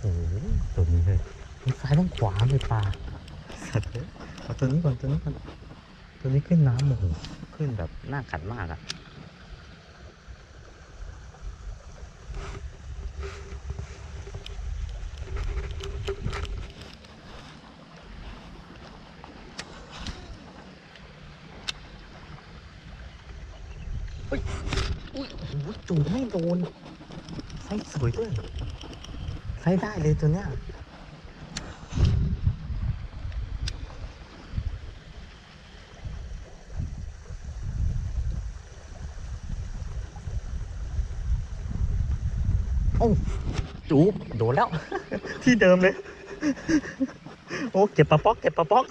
โอ้โหตัวนี้เลยทั้งซ้ายทั้งขวาเลยปลาสัตว์เลยเอาตัวนี้ก่อนตัวนี้ก่อนตัวนี้ขึ้นน้ำโอ้โหขึ้นแบบน่าขันมากอะอุ้ยอุ้ยโอ้โหจูบไม่โดนไซส์สวยด้วย ไซส์ได้เลยตัวเนี้ยโอ้จูบโดนแล้ว ที่เดิมเลย โอ้เก็บปลาป๊อก เก็บปลาป๊อก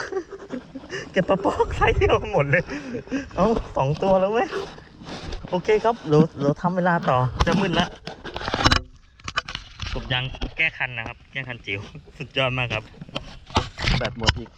เก็บปลาป๊อกใช้เดียวหมดเลย เอาสองตัวแล้วเว้ย โอเคครับเดี๋ยวเดี๋ยวทำเวลาต่อจะมืดแล้ว กบยังแก้คันนะครับ แก้คันจิ๋ว สุดยอดมากครับ แบบหมดอีก